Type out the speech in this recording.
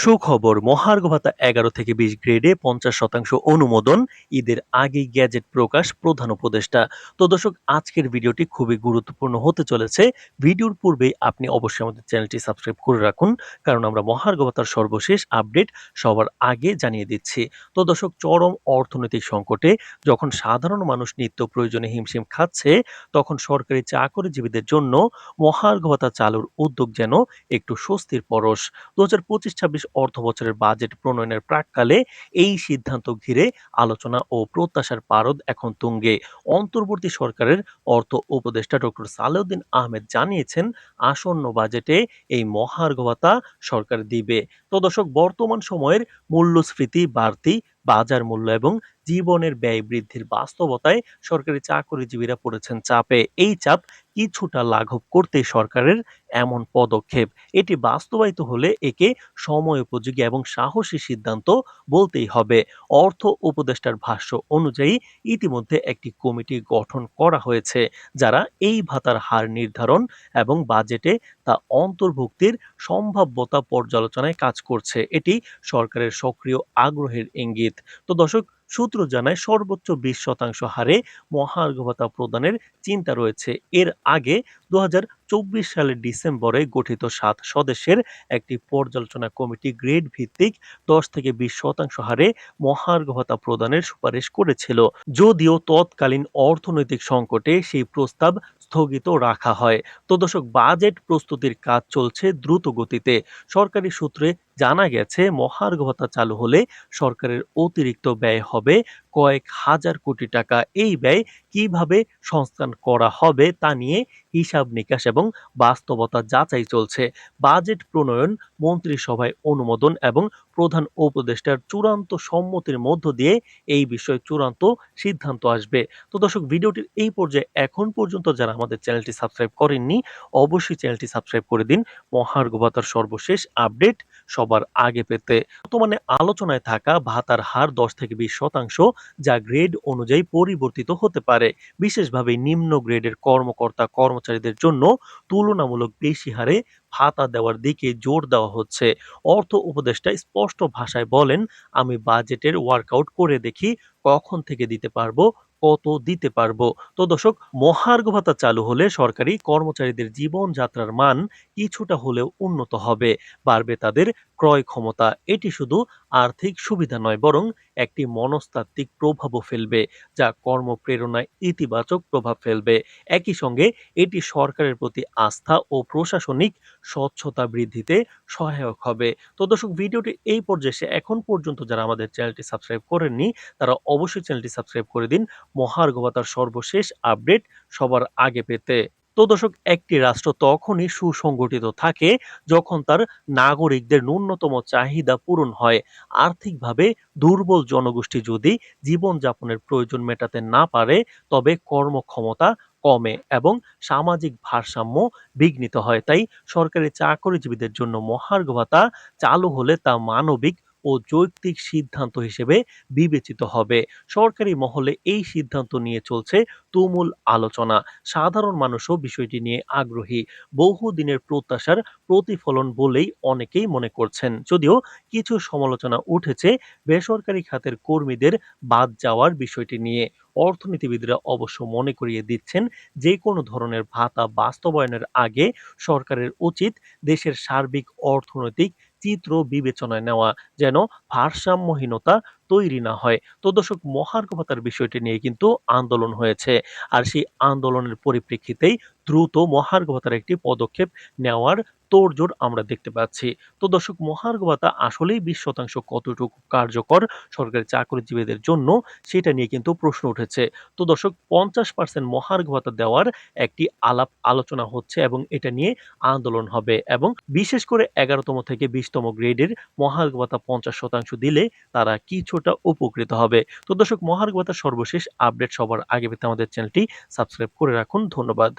সুখবর, মহার্ঘ ভাতা এগারো থেকে বিশ গ্রেডে পঞ্চাশ শতাংশ অনুমোদন, ঈদের আগেই গ্যাজেট প্রকাশ প্রধান উপদেষ্টা। তো দর্শক, আজকের ভিডিওটি খুবই গুরুত্বপূর্ণ হতে চলেছে। ভিডিওর পূর্বেই আপনি অবশ্যই আমাদের চ্যানেলটি সাবস্ক্রাইব করে রাখুন, কারণ আমরা মহার্ঘ ভাতার সর্বশেষ আপডেট সবার আগে জানিয়ে দিচ্ছি। তো দর্শক, চরম অর্থনৈতিক সংকটে যখন সাধারণ মানুষ নিত্য প্রয়োজনে হিমশিম খাচ্ছে, তখন সরকারি চাকরিজীবীদের জন্য মহার্ঘ ভাতা চালুর উদ্যোগ যেন একটু স্বস্তির পরশ। দু হাজার পঁচিশ ছাব্বিশ অর্থ বছরের বাজেট প্রণয়নের প্রাককালে এই সিদ্ধান্ত ঘিরে আলোচনা ও প্রত্যাশার পারদ এখন তুঙ্গে। অন্তর্বর্তী সরকারের অর্থ উপদেষ্টা ডক্টর সালেউদ্দিন আহমেদ জানিয়েছেন, আসন্ন বাজেটে এই মহার্ঘ ভাতা সরকার দিবে। তো দর্শক, বর্তমান সময়ের মূল্যস্ফীতি বাড়তি বাজার মূল্য এবং জীবনের ব্যয় বৃদ্ধির বাস্তবতায় সরকারি চাকরিজীবীরা পড়েছেন চাপে। এই চাপ কিছুটা লাঘব করতে সরকারের এমন পদক্ষেপ। এটি বাস্তবায়িত হলে একে সময় উপযোগী এবং সাহসী সিদ্ধান্ত বলতেই হবে। অর্থ উপদেষ্টার ভাষ্য অনুযায়ী ইতিমধ্যে একটি কমিটি গঠন করা হয়েছে, যারা এই ভাতার হার নির্ধারণ এবং বাজেটে তা অন্তর্ভুক্তির সম্ভাব্যতা পর্যালোচনায় কাজ করছে। এটি সরকারের সক্রিয় আগ্রহের ইঙ্গিত। তো দর্শক, সূত্র জানায় সর্বোচ্চ বিশ শতাংশ হারে মহার্ঘ ভাতা প্রদানের চিন্তা রয়েছে। এর আগে দু সালের ডিসেম্বরে গঠিত সাত সদস্যের একটি পর্যালোচনা কমিটি গ্রেড ভিত্তিক দশ থেকে বিশ শতাংশ হারে মহার্ঘ ভাতা প্রদানের সুপারিশ করেছিল। যদিও তৎকালীন অর্থনৈতিক সংকটে সেই প্রস্তাব স্থগিত রাখা হয়। তো দর্শক, বাজেট প্রস্তুতির কাজ চলছে দ্রুত গতিতে। সরকারি সূত্রে জানা গেছে, মহার্ঘ ভাতা চালু হলে সরকারের অতিরিক্ত ব্যয় হবে কয়েক হাজার কোটি টাকা এই ব্যয় কীভাবে সংস্থান করা হবে তা নিয়ে হিসাব নিকাশ এবং বাস্তবতা যাচাই চলছে। বাজেট প্রণয়ন, মন্ত্রিসভায় অনুমোদন এবং প্রধান উপদেষ্টার চূড়ান্ত সম্মতির মধ্য দিয়ে এই বিষয়ে চূড়ান্ত সিদ্ধান্ত আসবে। তো দর্শক, ভিডিওটির এই পর্যায়ে এখন পর্যন্ত যারা আমাদের চ্যানেলটি সাবস্ক্রাইব করেননি, অবশ্যই চ্যানেলটি সাবস্ক্রাইব করে দিন। মহার্ঘ ভাতার সর্বশেষ আপডেট সবার আগে পেতে। বর্তমানে আলোচনায় থাকা ভাতার হার দশ থেকে বিশ শতাংশ যা গ্রেড অনুযায়ী পরিবর্তিত হতে পারে। বিশেষভাবে নিম্ন গ্রেডের কর্মকর্তা কর্মচারীদের জন্য তুলনামূলক বেশি হারে ভাতা দেওয়ার দিকে জোর দেওয়া হচ্ছে। অর্থ উপদেষ্টা স্পষ্ট ভাষায় বলেন, আমি বাজেটের ওয়ার্কআউট করে দেখি কখন থেকে দিতে পারব কত দিতে পারব? তো দর্শক, মহার্ঘ ভাতা চালু হলে সরকারি কর্মচারীদের জীবনযাত্রার মান কিছুটা হলেও উন্নত হবে। বাড়বে তাদের ক্রয় ক্ষমতা। এটি শুধু আর্থিক সুবিধা নয়, বরং একটি মনস্তাত্ত্বিক প্রভাবও ফেলবে, যা কর্মপ্রেরণায় ইতিবাচক প্রভাব ফেলবে। একই সঙ্গে, এটি সরকারের প্রতি আস্থা ও প্রশাসনিক স্বচ্ছতা বৃদ্ধিতে সহায়ক হবে। তো দর্শক, ভিডিওটি এই পর্যায়ে এখন পর্যন্ত যারা আমাদের চ্যানেলটি সাবস্ক্রাইব করেননি, তারা অবশ্যই চ্যানেলটি সাবস্ক্রাইব করে দিন। মহার্ঘ ভাতার সর্বশেষ আপডেট সবার আগে পেতে। তো দর্শক, একটি রাষ্ট্র তখনই সুসংগঠিত থাকে যখন তার নাগরিকদের ন্যূনতম চাহিদা পূরণ হয়। আর্থিকভাবে দুর্বল জনগোষ্ঠী যদি জীবনযাপনের প্রয়োজন মেটাতে না পারে, তবে কর্মক্ষমতা কমে এবং সামাজিক ভারসাম্য বিঘ্নিত হয়। তাই সরকারি চাকরিজীবীদের জন্য মহার্ঘ ভাতা চালু হলে তা মানবিক ও যৌক্তিক সিদ্ধান্ত হিসেবে বিবেচিত হবে। সরকারি মহলে এই সিদ্ধান্ত নিয়ে চলছে তুমুল আলোচনা। সাধারণ মানুষও বিষয়টি নিয়ে আগ্রহী। বহুদিনের প্রত্যাশার প্রতিফলন বলেই অনেকেই মনে করছেন। যদিও কিছু সমালোচনা উঠেছে বেসরকারি খাতের কর্মীদের বাদ যাওয়ার বিষয়টি নিয়ে। অর্থনীতিবিদরা অবশ্য মনে করিয়ে দিচ্ছেন যে কোনো ধরনের ভাতা বাস্তবায়নের আগে সরকারের উচিত দেশের সার্বিক অর্থনৈতিক চিত্র বিবেচনায় নেওয়া যেন ভারসাম্যহীনতা তৈরি না হয়। তো দর্শক, মহার্ঘ ভাতার বিষয়টি নিয়ে কিন্তু আন্দোলন হয়েছে আর সেই আন্দোলনের পরিপ্রেক্ষিতেই দ্রুত মহার্ঘ ভাতার একটি পদক্ষেপ নেওয়ার তোড়জোড় আমরা দেখতে পাচ্ছি। তো দর্শক মহার্ঘ ভাতা আসলেই বিশ শতাংশ কতটুকু কার্যকর সরকারি চাকরিজীবীদের জন্য সেটা নিয়ে কিন্তু প্রশ্ন উঠেছে। তো দর্শক, পঞ্চাশ পার্সেন্ট মহার্ঘ ভাতা দেওয়ার একটি আলাপ আলোচনা হচ্ছে এবং এটা নিয়ে আন্দোলন হবে এবং বিশেষ করে এগারোতম থেকে বিশতম গ্রেডের মহার্ঘ ভাতা পঞ্চাশ শতাংশ দিলে তারা কিছুটা উপকৃত হবে। তো দর্শক মহার্ঘ ভাতার সর্বশেষ আপডেট সবার আগে পেতে আমাদের চ্যানেলটি সাবস্ক্রাইব করে রাখুন। ধন্যবাদ।